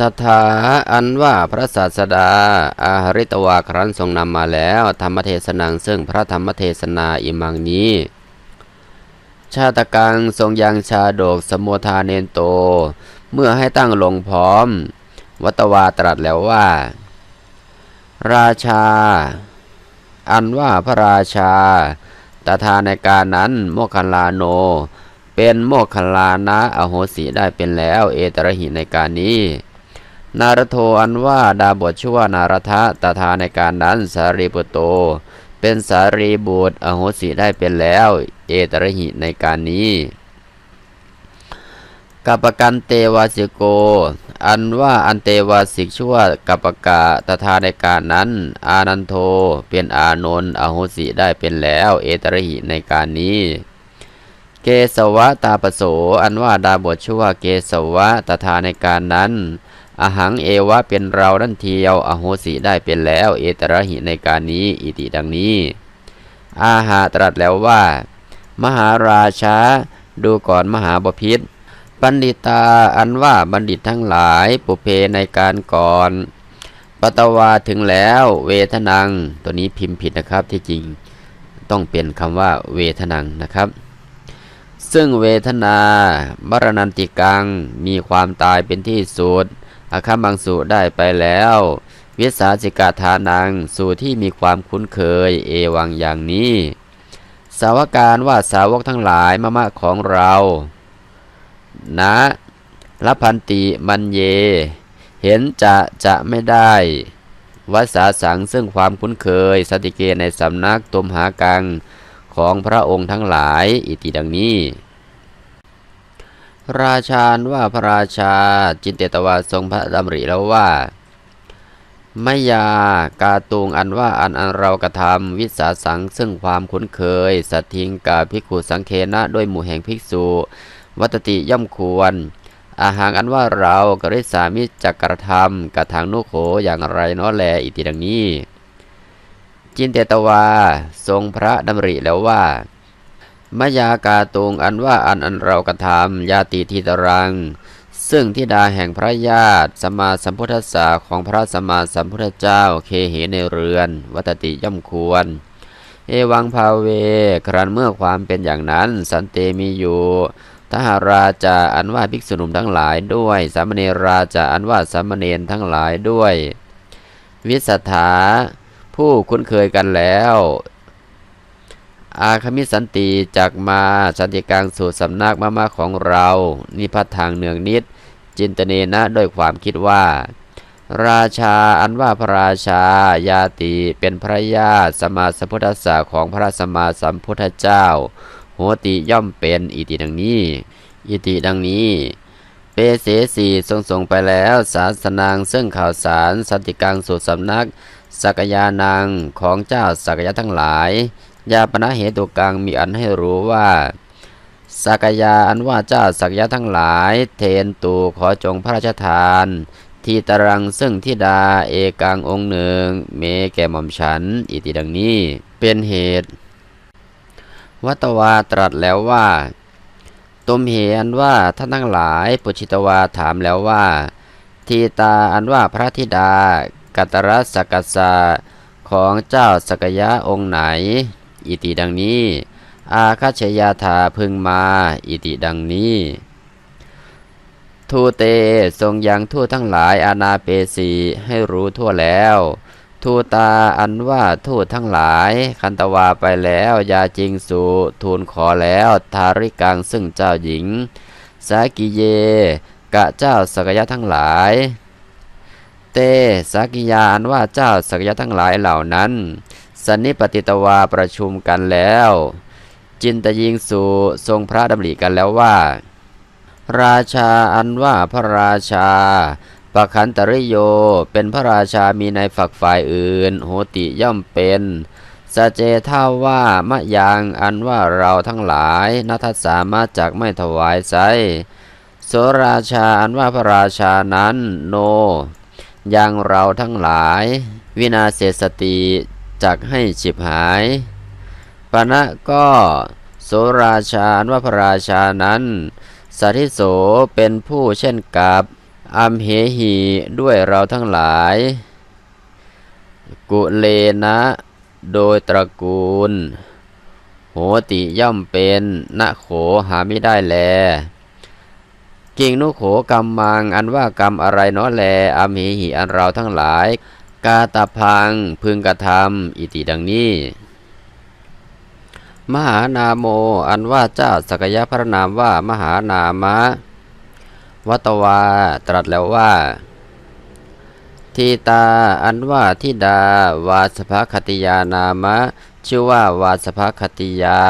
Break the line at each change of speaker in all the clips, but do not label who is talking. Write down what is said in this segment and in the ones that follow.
สถาอันว่าพระศาสดา อาหริตวาครั้นทรงนำมาแล้ว ธรรมเทศนังซึ่งพระธรรมเทศนาอิมังนี้ ชาตกังทรงยังชาดกสมุทาเนนโต เมื่อให้ตั้งลงพร้อม วัตวาตรัสแล้วว่า ราชา อันว่าพระราชาตถาในการนั้นโมคคัลลาโน เป็นโมคคัลลานะอโหสิได้เป็นแล้ว เอตระหิในการนี้ นารโทอันว่าดาบทชื่อว่านารทะตถาในการนั้นสารีปุตโต เป็นสารีบุตรอโหสิได้เป็นแล้ว เอตระหิในการนี้กัปปกันเตวาสิโก อันว่าอันเตวาสิกชั่วกัปปกะตถาในการนั้น อานันโทเป็นอานนท์อโหสิได้เป็นแล้ว เอตระหิในการนี้เกสวะตาปโส อันว่าดาบทชื่อว่าเกสวะตถาในการนั้น อหังเอวะเป็นเรานั่นเทียว อโหสิได้เป็นแล้ว เอตระหิในการนี้ อิติดังนี้ อาหาตรัสแล้วว่า มหาราชาดูก่อนมหาบพิษบัณฑิตาอันว่าบัณฑิตทั้งหลายปุเพในการก่อนปตวาถึงแล้ว เวทนัง ตัวนี้พิมพ์ผิดนะครับที่จริงต้องเปลี่ยนคำว่าเวทนังนะครับ ซึ่งเวทนามรณันติกังมีความตายเป็นที่สุด อาคัมบังสุได้ไปแล้ว วิสาสิกาทานังสู่ที่มีความคุ้นเคยเอวังอย่างนี้ สาวการว่าสาวกทั้งหลายมะมะของเรา นะละพันติมันเย เห็นจะจะไม่ได้วัสาสังซึ่งความคุ้นเคย สติเกในสำนักตุมหากังของพระองค์ทั้งหลาย อิติดังนี้ ราชาว่าพระราชาจินเตตวาทรงพระดำริแล้วว่าไม่ยากาตุงอันว่าอันอันเรากระทำวิสาสังซึ่งความคุ้นเคย สัตทิงกาภิกขุสังเคนะด้วยหมู่แห่งภิกษุ วัตติย่อมควร อาหารอันว่าเรากริสามิจักกระทำกระทางนุโขอย่างไรน้อแลอิติดังนี้ จินเตตวาทรงพระดำริแล้วว่า มายากาตุงอันว่าอันอันเรากระทำยาติทิตรัง ซึ่งทิดาแห่งพระญาติสมมาสัมพุทธศาของพระสมมาสัมพุทธเจ้าเคเหในเรือน วัตติย่อมควร เอวังภาเว ครั้นเมื่อความเป็นอย่างนั้น สันเตมีอยู่ทหาราจาอันว่าภิกษุหนุ่มทั้งหลายด้วยสามเณราจาอันว่าสามเณรทั้งหลายด้วย วิสัทธาผู้คุ้นเคยกันแล้ว อาคมิสันติจากมาสันติกลางสู่สำนักมามาของเรา นิพัททางเนืองนิด จินตเนนะด้วยความคิดว่า ราชาอันว่าพระราชาญาติเป็นพระญาติสมมาสัมพุทธศาของพระสมมาสัมพุทธเจ้า โหติย่อมเป็นอิติดังนี้ อิติดังนี้เปเสสีทรงส่งไปแล้วสาสนางซึ่งข่าวสารสันติกังสู่สำนักสักยานางของเจ้าสักยะทั้งหลาย ยาปณะเหตุกังมีอันให้รู้ว่าสักยาอันว่าเจ้าสักยะทั้งหลาย เทนตูขอจงพระราชทาน ทีตรังซึ่งทิดาเอกังองค์หนึ่ง เมแก่หม่อมฉัน อิติดังนี้เป็นเหตุ วัตวาตรัสแล้วว่าตมเหอันว่าท่านทั้งหลายปุชิตวาถามแล้วว่า ทีตาอันว่าพระธิดา กัตรสกัสสะของเจ้าสกยะองค์ไหน อิติดังนี้ อาคาชยาธาพึงมา อิติดังนี้ ทูเตทรงยังทั่วทั้งหลายอาณาเปสีให้รู้ทั่วแล้ว ทูตาอันว่าทูตทั้งหลาย คันตวาไปแล้วยาจริงสูทูลขอแล้วทาริกังซึ่งเจ้าหญิง สากิเย กะเจ้าสกยะทั้งหลายเตสักิยาอันว่าเจ้าสักยะทั้งหลายเหล่านั้น สันนิปติตวาประชุมกันแล้ว จินตยิงสูทรงพระดำริกันแล้วว่า ราชาอันว่าพระราชาปะขันตริโยเป็นพระราชามีในฝักฝ่ายอื่น โหติย่อมเป็นสเจท่าว่ามะยังอันว่าเราทั้งหลายนัทสามารถจากไม่ถวายไซโสราชาอันว่าพระราชานั้นโนยังเราทั้งหลาย วินาเสสติ จักให้ฉิบหาย ปณะก็โสราชานว่าพระราชานั้นสัทิโสเป็นผู้เช่นกับอัมเหหีด้วยเราทั้งหลาย กุเลนะ โดยตระกูล โหติย่อมเป็นณโขหาไม่ได้แล กิ่งนุโขกรรมมังอันว่ากรรมอะไรเนาะแลอัมเหหิอันเราทั้งหลาย กาตาพังพึงกระทำอิติดังนี้ มหานาโมอันว่าเจ้าสกยะพระนามว่ามหานามะ วัตวาตรัสแล้วว่า ทีตาอันว่าทิดาวาสภคติยานามะ ชื่อว่าวาสภคติยา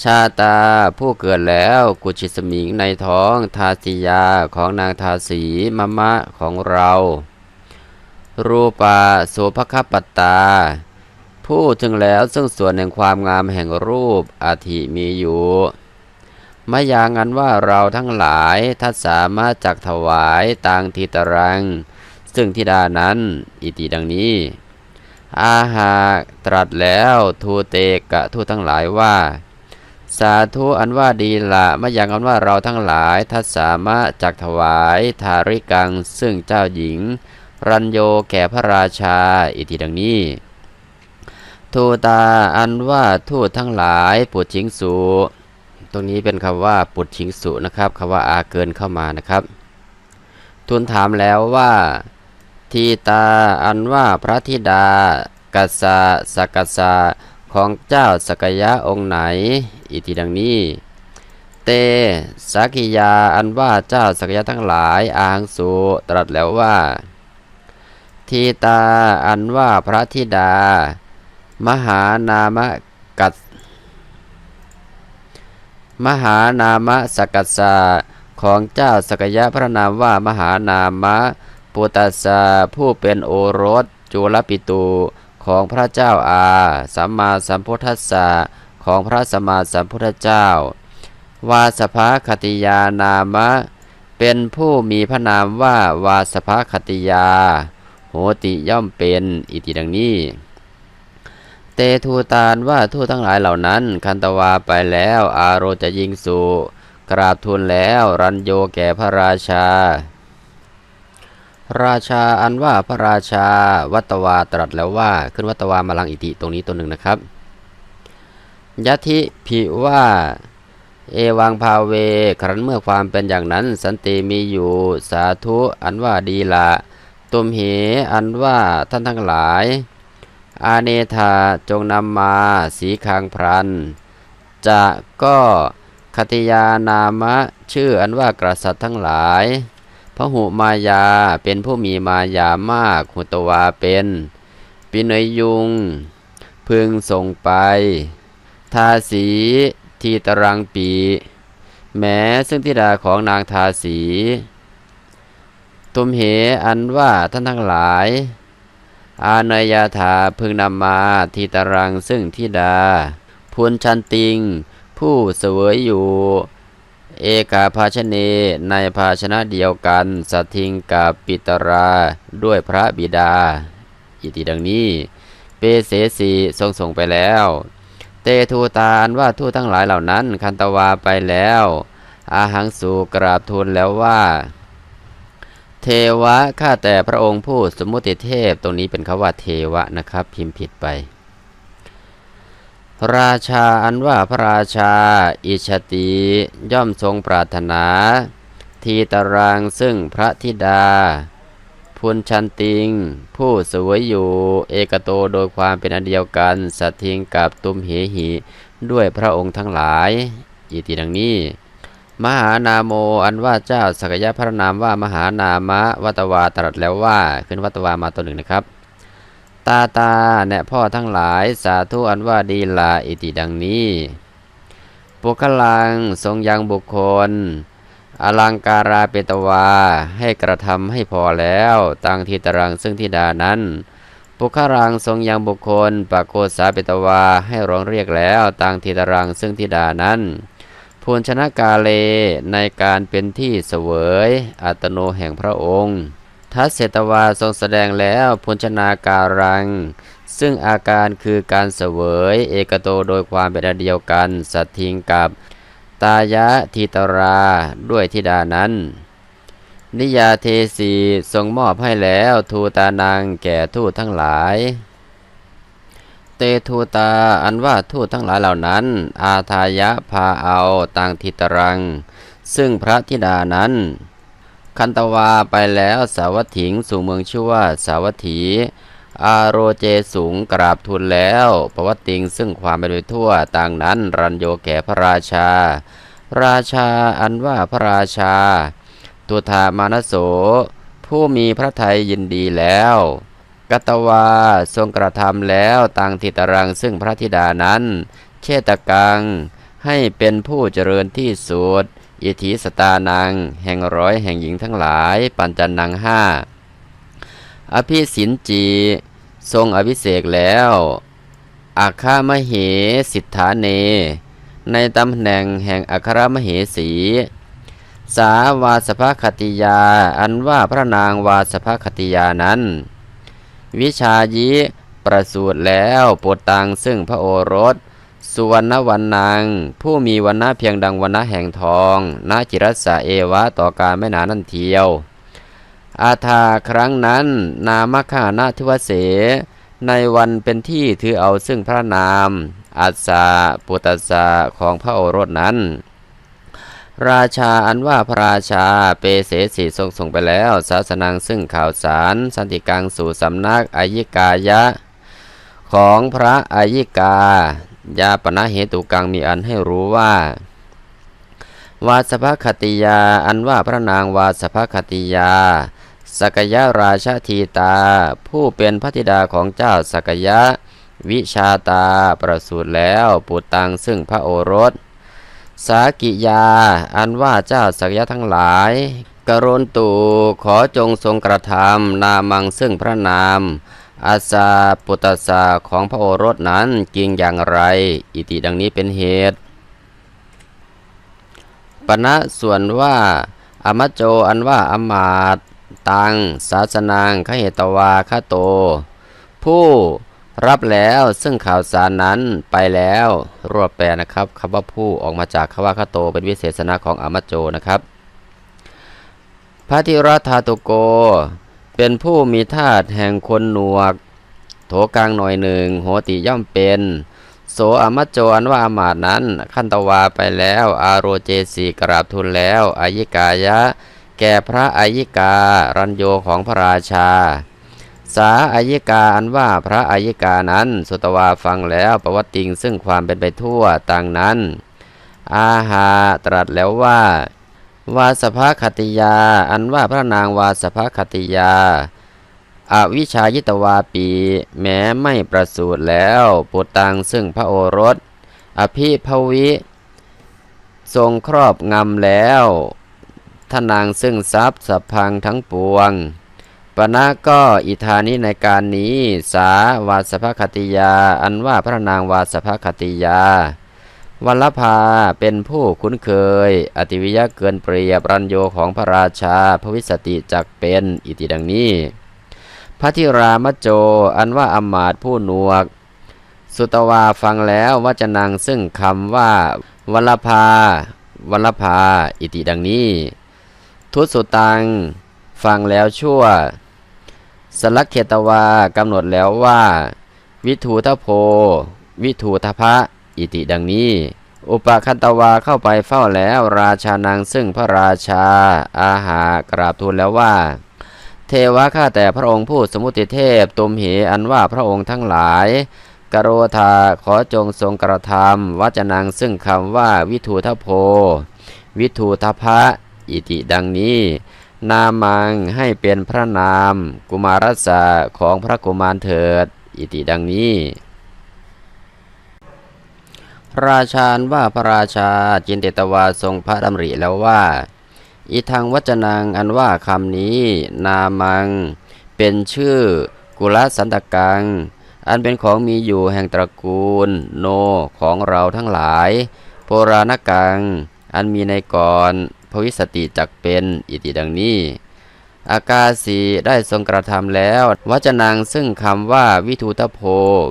ชาตาผู้เกิดแล้วกุชิสมิงในท้องทาสิยาของนางทาสีมะมะของเรา รูปาโสภคปัตตา ผู้ถึงแล้วซึ่งส่วนแห่งความงามแห่งรูปอาทิมีอยู่มายางันว่าเราทั้งหลายทัศสามารถจักถวายต่างทิตรัง ซึ่งธิดานั้น อิติดังนี้ อาหาตรัสแล้วทูเตกะทูทั้งหลายว่า สาธุอันว่าดีละมายางันว่าเราทั้งหลายทัศสามารถจักถวายทาริกัง ซึ่งเจ้าหญิง รัญโยแก่พระราชา อิติดังนี้ ทูตาอันว่าทูตทั้งหลายปุจิงสูตรงนี้เป็นคำว่าปุจิงสุนะครับคำว่าอาเกินเข้ามานะครับทูลถามแล้วว่าทีตาอันว่าพระธิดา กัสสะสกกัสสะของเจ้าสกยะองค์ไหน อิติดังนี้ เตสักิยาอันว่าเจ้าสกยะทั้งหลายอาหังสุตรัสแล้วว่า ทีตา อันว่าพระธิดา มหานามกัสมหานามสกัสสะของเจ้าสกยะพระนามว่ามหานามะปุตสสะผู้เป็นโอรสจุลปิตูของพระเจ้าอา สัมมาสัมพุทธัสสะของพระสัมมาสัมพุทธเจ้า วาสภาคติยานามะ เป็นผู้มีพระนามว่าวาสภาคติยา โหติย่อมเป็นอิติดังนี้ เตทูตานว่าทูตทั้งหลายเหล่านั้น คันตวาไปแล้ว อารโรจะยิงสู่กราบทูลแล้วรันโยแก่พระราชา ราชาอันว่าพระราชาวัตวาตรัสแล้วว่าขึ้นวัตวามาลังอิติตรงนี้ตัวหนึ่งนะครับยะทิผิว่าเอวังภาเว ครั้นเมื่อความเป็นอย่างนั้น สันติมีอยู่สาธุอันว่าดีละ ตุมเห อันว่าท่านทั้งหลาย อาเนธาจงนำมาสีคางพรัน จะก็คติยานามะ ชื่ออันว่ากษัตทั้งหลายพระหุมายาเป็นผู้มีมายามากหุตวาเป็นปินยยุง พึงส่งไป ทาสีทีตรังปี แม้ซึ่งธิดาของนางทาสี ตุมเหอันว่าท่านทั้งหลาย อานยาถาพึงนำมาทีตรังซึ่งทิดาพุนชันติง ผู้เสวยอยู่ เอกาภาชเนในภาชนะเดียวกันสัตทิงกับปิตราด้วยพระบิดา อิติดังนี้ เปเสสีทรงส่งไปแล้ว เตทูตาอันว่าทูตทั้งหลายเหล่านั้น คันตวาไปแล้ว อาหังสูกราบทูลแล้วว่า เทวะข้าแต่พระองค์ผู้สมมุติเทพ ตรงนี้เป็นคำว่าเทวะนะครับ พิมพ์ผิดไป ราชาอันว่าพระราชา อิชติย่อมทรงปรารถนา ทีตารางซึ่งพระธิดา พุนชันติง ผู้สวยอยู่เอกโตโดยความเป็นอันเดียวกัน สัตทิงกับตุมเหหีด้วยพระองค์ทั้งหลายอิติดังนี้ มหานาโมอันว่าเจ้าสักยะพระนามว่ามหานามะวัตวาตรัสแล้วว่าขึ้นวัตวามาตัวหนึ่งนะครับ ตาตาแน่พ่อทั้งหลายสาธุอันว่าดีลาอิติดังนี้ปุคลังทรงยังบุคคล อลังการาเปตวาให้กระทำให้พอแล้วตังทีตรังซึ่งทิดานั้นปุคลังทรงยังบุคคลปะโกสาเปตวาให้ร้องเรียกแล้วตังทีตรังซึ่งทิดานั้น พูนชนะกาเลในการเป็นที่เสวยอัตโนแห่งพระองค์ ทัศเสตวาทรงแสดงแล้วพุนชนาการัง ซึ่งอาการคือการเสวยเอกโตโดยความเป็นอันเดียวกันสัตทิงกับตายะทีตราด้วยธิดานั้น นิยาเทสีทรงมอบให้แล้วทูตานังแก่ทูตทั้งหลาย เตทูตา อันว่าทูตทั้งหลายเหล่านั้น อาทายะพาเอาต่างทิตรัง ซึ่งพระธิดานั้น คันตวาไปแล้วสาวัตถิงสู่เมืองชื่อว่าสาวัตถี อาโรเจสูงกราบทูลแล้วประวัติงซึ่งความเป็นไปทั่วต่างนั้นรันโยแก่พระราชา ราชาอันว่าพระราชา ตุธามานโสผู้มีพระทัยยินดีแล้ว กัตวาทรงกระทำแล้วต่างทิตรังซึ่งพระธิดานั้น เชตกัง ให้เป็นผู้เจริญที่สุดอิทธิสตานัง แห่งร้อยแห่งหญิงทั้งหลาย ปัญจนังห้าอภิสินจี ทรงอภิเษกแล้วอาคามเหสิทธาเน ในตำแหน่งแห่งอัครมเหสี สาวาสภคติยา อันว่าพระนางวาสภคติยานั้น วิชายิประสูติแล้วปวดตังซึ่งพระโอรส สุวรรณวันนางผู้มีวันณะเพียงดังวันณะแห่งทองนาจิรัสสะเอวะต่อการไม่นานนั่นเทียว อาทาครั้งนั้น นามคานาทิวเส ในวันเป็นที่ถือเอาซึ่งพระนามอัสสาปุตตสาของพระโอรสนั้น ราชาอันว่าพระราชาเปเสสีทรงส่งไปแล้วศาสนังซึ่งข่าวสาร สันติกังสู่สำนักอายิกายะ ของพระอายิกายาปณะเหตุกังมีอันให้รู้ว่า วาสภคติยาอันว่าพระนางวาสภคติยาสกยราชทีตา ผู้เป็นพระธิดาของเจ้าสกยะ วิชาตาประสูติแล้วปุตตังซึ่งพระโอรส สากิยา อันว่าเจ้าสักยะทั้งหลาย กรณตูขอจงทรงกระทำนามังซึ่งพระนาม อาซาปุตสาของพระโอรสนั้นกิงอย่างไร อิติดังนี้เป็นเหตุปณะส่วนว่าอมโจอันว่าอมมาตตังศาสนางขเหตวาคโต ผู้ รับแล้วซึ่งข่าวสารนั้นไปแล้วรวบแปลนะครับคำว่าผู้ออกมาจากคำว่าคโตเป็นวิเศษณะของอมจโจนะครับพระธิรธาตุโก เป็นผู้มีธาตุแห่งคนหนวก โถกลางหน่อยหนึ่งโหติย่อมเป็น โสอมัจโจอันว่าอามาตนั้น ขั้นตวาไปแล้ว อาโรเจสีกราบทูลแล้วอายิกายะ แก่พระอายิการัญโยของพระราชา สาอายิกาอันว่าพระอายิกานั้น สุตวาฟังแล้วประวัติจริงซึ่งความเป็นไปทั่วต่างนั้น อาหาตรัสแล้วว่า วาสภคติยา อันว่าพระนางวาสภคติยาอวิชายิตวาปี แม้ไม่ประสูติแล้วปุตตังซึ่งพระโอรส อภิภวิ ทรงครอบงำแล้วทนางซึ่งทรัพย์สัพพังทั้งปวง ปณะก็อิธานิในการนี้ สาวาสภคติยา อันว่าพระนางวาสภคติยาวัลภาเป็นผู้คุ้นเคย อติวิยะเกินเปรียบรัญโยของพระราชาพระวิสติจักเป็นอิติดังนี้ พระธิรามโจอันว่าอำมาตผู้หนวก สุตวาฟังแล้ววจนังซึ่งคำว่าวัลภาวัลภาอิติดังนี้ ทุสุตัง ฟังแล้วชั่ว สลักเขตวากำหนดแล้วว่า วิทูทโพ วิทูทพะ อิติดังนี้ อุปคันตวาเข้าไปเฝ้าแล้วราชานางซึ่งพระราชาอาหากราบทูลแล้วว่า เทวะข้าแต่พระองค์ผู้สมุติเทพตุมเหอันว่าพระองค์ทั้งหลายกโรธาขอจงทรงกระทำวจนังซึ่งคำว่าวิทูทโพ วิทูทพะ อิติดังนี้ นามังให้เป็นพระนาม กุมารสะของพระกุมารเถิด อิติดังนี้ ราชาว่าพระราชาจินเตตวาทรงพระดำริแล้วว่า อีทางวัจนังอันว่าคำนี้ นามัง เป็นชื่อกุลสันตกัง อันเป็นของมีอยู่แห่งตระกูล โนของเราทั้งหลายโปราณกัง อันมีในก่อน พวิสติจักเป็นอิติดังนี้ อากาสีได้ทรงกระทำแล้ววจนังซึ่งคำว่าวิทูทโพ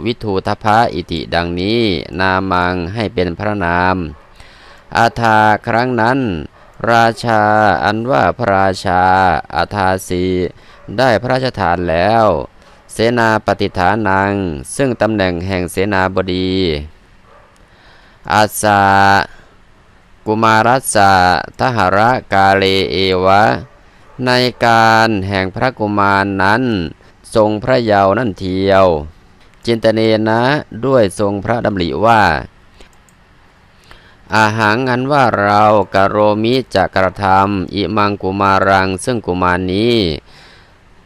วิทูทพะอิติดังนี้ นามังให้เป็นพระนาม อาทาครั้งนั้น ราชาอันว่าพระราชา อาทาสีได้พระราชทานแล้ว เสนาปฏิฐานัง ซึ่งตำแหน่งแห่งเสนาบดีอาสา กุมารัสสะทหระกาเลเอวะ ในการแห่งพระกุมารนั้นทรงพระเยาว์นั่นเทียว จินตเนนะด้วยทรงพระดำริว่า อาหารอันว่าเรากะโรมิจะกระทำอิมังกุมารังซึ่งกุมารนี้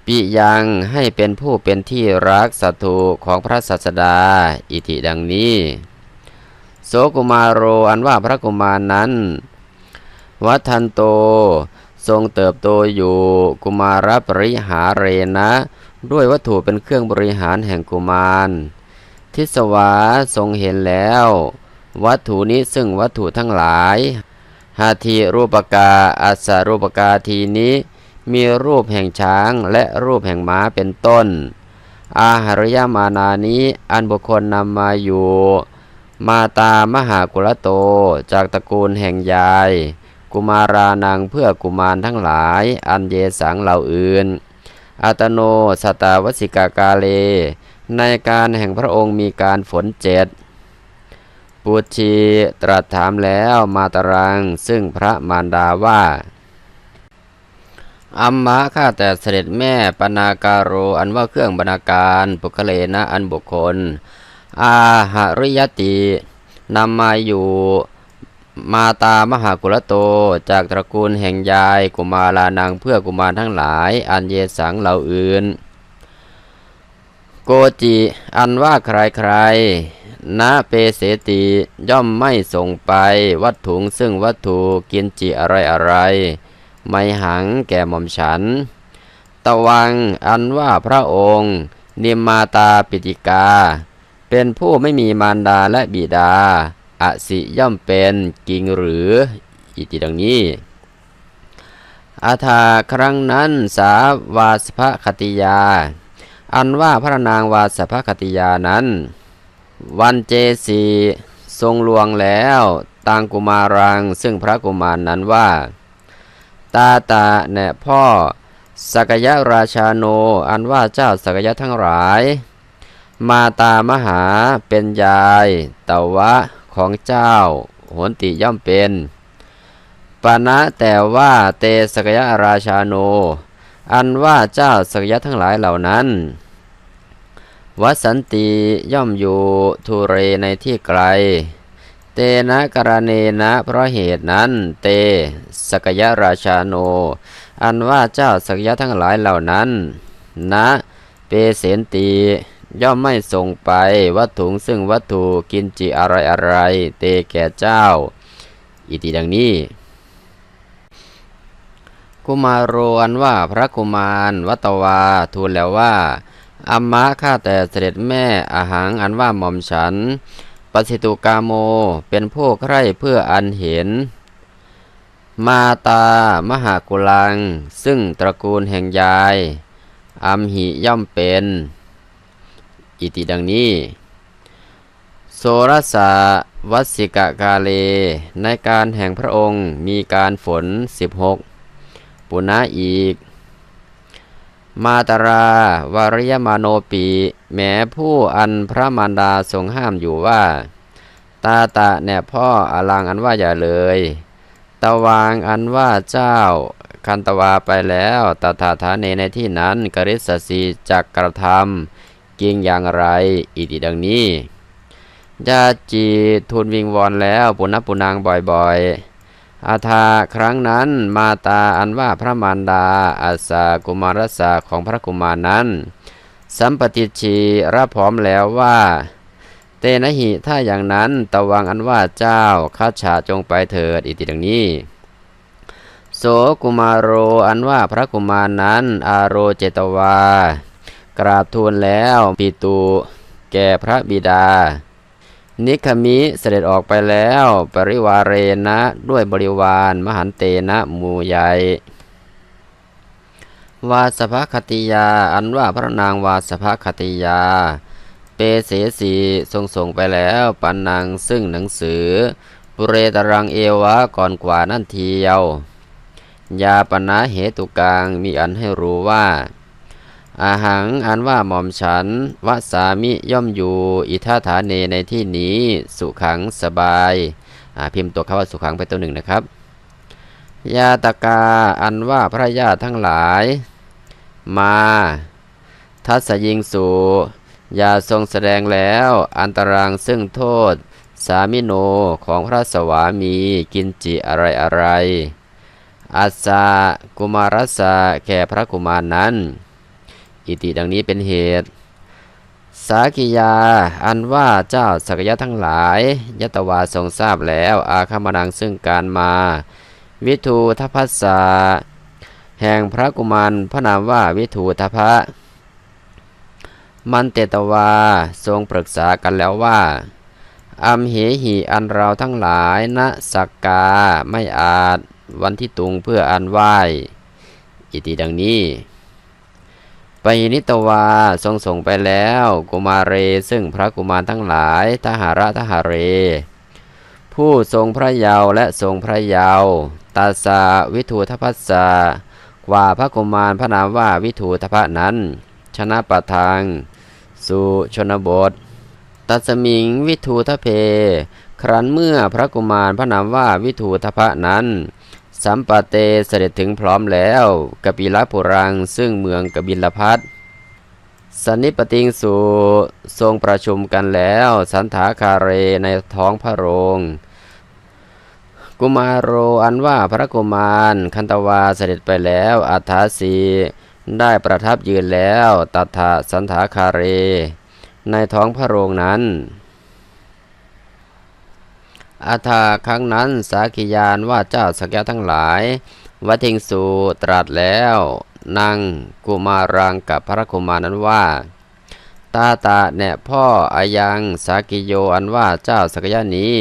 ปิยังให้เป็นผู้เป็นที่รักสัตถุของพระศาสดา อิทิดังนี้ โสกุมารโรอันว่าพระกุมารนั้น วัฒนโตทรงเติบโตอยู่กุมารปริหาเรนะ ด้วยวัตถุเป็นเครื่องบริหารแห่งกุมาร ทิสวาทรงเห็นแล้ว วัตถุนี้ซึ่งวัตถุทั้งหลายหาทีรูปกาอัสสารูปกาทีนี้ มีรูปแห่งช้างและรูปแห่งม้าเป็นต้น อาหารยมานานี้อันบุคคลนำมาอยู่ มาตามหากุลโตจากตระกูลแห่งยาย กุมารานังเพื่อกุมารทั้งหลาย อันเยสังเหล่าอื่น อัตโนสตาวสิกากาเล ในการแห่งพระองค์มีการฝนเจ็ดปุชีตรัสถามแล้วมาตรังซึ่งพระมารดาว่าอัมมะข้าแต่เสด็จแม่ปนาการโรอันว่าเครื่องบรรณาการปุคเลนะอันบุคคล อาหาริยตินำมาอยู่มาตามหากุลโตจากตระกูลแห่งยายกุมารานังเพื่อกุมารทั้งหลาย อันเยสังเหล่าอื่น โกจิอันว่าใครใครนะเปเสติย่อมไม่ส่งไปวัตถุงซึ่งวัตถุกินจิอะไรอะไร ไม่หังแก่หม่อมฉัน ตะวังอันว่าพระองค์ นิมมาตาปิติกา เป็นผู้ไม่มีมารดาและบิดาอสิย่อมเป็นกิงหรืออิติดังนี้ อาทาครั้งนั้นสาวาสภคติยา อันว่าพระนางวาสภคติยานั้น วันเจสีทรงลวงแล้วตังกุมารังซึ่งพระกุมารนนั้นว่า ตาตาแน่พ่อ สกยราชาโน อันว่าเจ้าสกยะทั้งหลาย มาตามหาเป็นยายตวะของเจ้าโหนติย่อมเป็นปานะแต่ว่าเตสกยราชาโน อันว่าเจ้าสกยะทั้งหลายเหล่านั้นวัสันติย่อมอยู่ทุเรในที่ไกล เตนะกรณีนะเพราะเหตุนั้นเตสกยราชาโน อันว่าเจ้าสกยะทั้งหลายเหล่านั้น นะเปเสนตี ย่อมไม่ส่งไปวัตถุซึ่งวัตถุกินจิอะไรอะไรเตแก่เจ้า อิติดังนี้ กุมารโรนว่าพระกุมารวัตวาทูลแล้วว่าอัมมะข้าแต่เสด็จแม่อาหารอันว่าหม่อมฉันปสิตุกาโมเป็นผู้ใคร่เพื่ออันเห็น มาตามหากุลัง ซึ่งตระกูลแห่งยายอัมหิย่อมเป็น อิติดังนี้ โสรสาวัสิกะกาเล ในการแห่งพระองค์มีการฝน 16 ปุณะอีก มาตราวาริยมาโนปี แม้ผู้อันพระมารดาทรงห้ามอยู่ว่า ตาตะแน่พ่ออลังอันว่าอย่าเลย ตะวางอันว่าเจ้าคันตวาไปแล้วตถาฐานเนในที่นั้นกริสสีจักกระทำ กิงอย่างไรอิติดังนี้ญาจีทูลวิงวอนแล้วปุณปุนางบ่อยๆ อาทาครั้งนั้นมาตาอันว่าพระมารดาอาสากุมารสาของพระกุมารนั้น สัมปติชีรับพร้อมแล้วว่า เตนะหิถ้าอย่างนั้นตะวังอันว่าเจ้าข้าฉาจงไปเถิดอิติดังนี้ โสกุมารโรอันว่าพระกุมารนั้น อาโรเจตวา กราบทูลแล้วปิตูแก่พระบิดา นิคมิเสด็จออกไปแล้ว ปริวาเรนะด้วยบริวารมหันเตนะมูใหญ่วาสภคติยา อันว่าพระนางวาสภคติยา เปเสสีทรงส่งไปแล้วปันนางซึ่งหนังสือ ปุเรตรังเอวะก่อนกว่านั่นเทียวยาปนะเหตุกังมีอันให้รู้ว่า อาหังอันว่าหม่อมฉันวสามิย่อมอยู่ อิทาฐานเนในที่นี้ สุขังสบายพิมพ์ตัวคำว่าสุขังไปตัวหนึ่งนะครับ ยาตกาอันว่าพระญาติทั้งหลาย มา ทัศยิงสูยาทรงแสดงแล้ว อันตรังซึ่งโทษ สามิโนของพระสวามีกินจิอะไรอะไรอาสากุมารสะแก่พระกุมารนั้น อิติดังนี้เป็นเหตุ สากิยา อันว่าเจ้าสักยะทั้งหลาย ยตวาทรงทราบแล้ว อาคามนังซึ่งการมา วิทูทพัสสะแห่งพระกุมารพระนามว่าวิทูทพะ มันเตตวาทรงปรึกษากันแล้วว่าอัมเหหิอันเราทั้งหลายณสักกาไม่อาจ วันที่ตุงเพื่ออันไหวอิติดังนี้ ไปนิตวาทรงส่งไปแล้ว กุมาเรซึ่งพระกุมารทั้งหลายทหาระทหาเร ผู้ทรงพระเยาว์และทรงพระเยาว์ตาสาวิทูทพัสสะกว่าพระกุมารพระนามว่าวิทูทพะนั้น ชนะปะทางสู่ชนบท ตัสมิงวิทูทเพ ครั้นเมื่อพระกุมารพระนามว่าวิทูทพะนั้น สัมปะเตเสด็จถึงพร้อมแล้วกบิลปุรังซึ่งเมืองกบิลพัทสันนิปติงสูทรงประชุมกันแล้ว สันถาคาเรในท้องพระโรง กุมารโรอันว่าพระกุมารคันตวาเสด็จไปแล้วอัฏฐาสีได้ประทับยืนแล้วตัถาสันถาคาเร ในท้องพระโรงนั้น อาถาครั้งนั้นสากิยานว่าเจ้าสักยทั้งหลายวัทิงสูตรัสแล้วนางกุมารังกับพระกุมารนั้นว่า ตาตาแน่พ่ออายังสากิโยอันว่าเจ้าสกยะนี้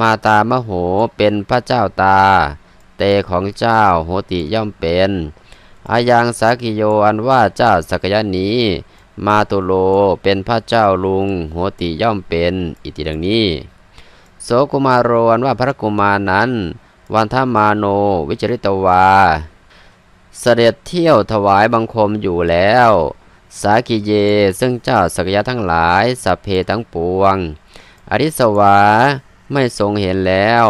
มาตามโหเป็นพระเจ้าตา เตของเจ้าโหติย่อมเป็นอายังสากิโยอันว่าเจ้าสกยะนี้ มาตุโลเป็นพระเจ้าลุงโหติย่อมเป็น อิติดังนี้ โสกุมารโรอันว่าพระกุมารนั้น วันทมาโนวิจริตวา เสด็จเที่ยวถวายบังคมอยู่แล้ว สากิเยซึ่งเจ้าสักยะทั้งหลายสัพเพทั้งปวง อริสวาไม่ทรงเห็นแล้ว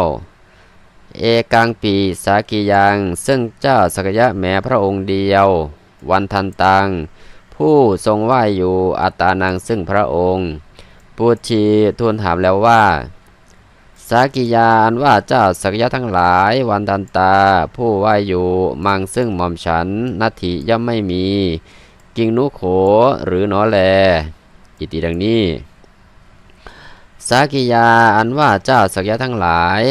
เอกังปีสากิยังซึ่งเจ้าสักยะแม้พระองค์เดียว วันทันตัง ผู้ทรงไหวอยู่อัตตานังซึ่งพระองค์ ปูชีทูลถามแล้วว่า สากิยานว่าเจ้าสักยะทั้งหลายวันทันตา ผู้ไหวอยู่มังซึ่งหม่อมฉันนาทีย่อมไม่มี กิงนุโขหรือหนอแลอิติดังนี้ สากิยาอันว่าเจ้าสักยะทั้งหลาย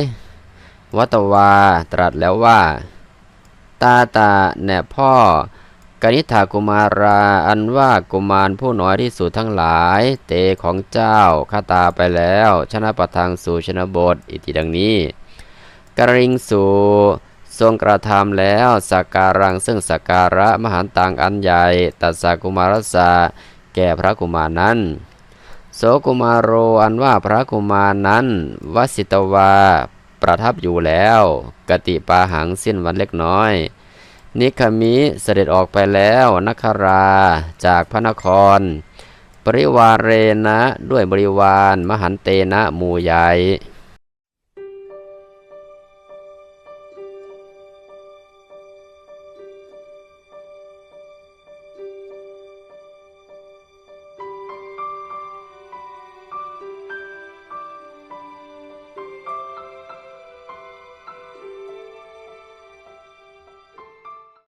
วัตวาตรัสแล้วว่า ตาตาแหน่พ่อ กนิษฐากุมาราอันว่ากุมารผู้น้อยที่สุดทั้งหลาย เตของเจ้าข้าตาไปแล้ว ชนะประทางสู่ชนบทอิติดังนี้ กริงสู่ทรงกระทำแล้วสักการังซึ่งสักการะมหันตังอันใหญ่ตัสสกุมารสะแก่พระกุมารนั้น โสกุมารโรอันว่าพระกุมารนั้นวสิตวาประทับอยู่แล้ว กติปาหังสิ้นวันเล็กน้อย นิคมิเสด็จออกไปแล้วนัคราจากพระนคร ปริวารเรนะด้วยบริวารมหันเตนะหมู่ใหญ่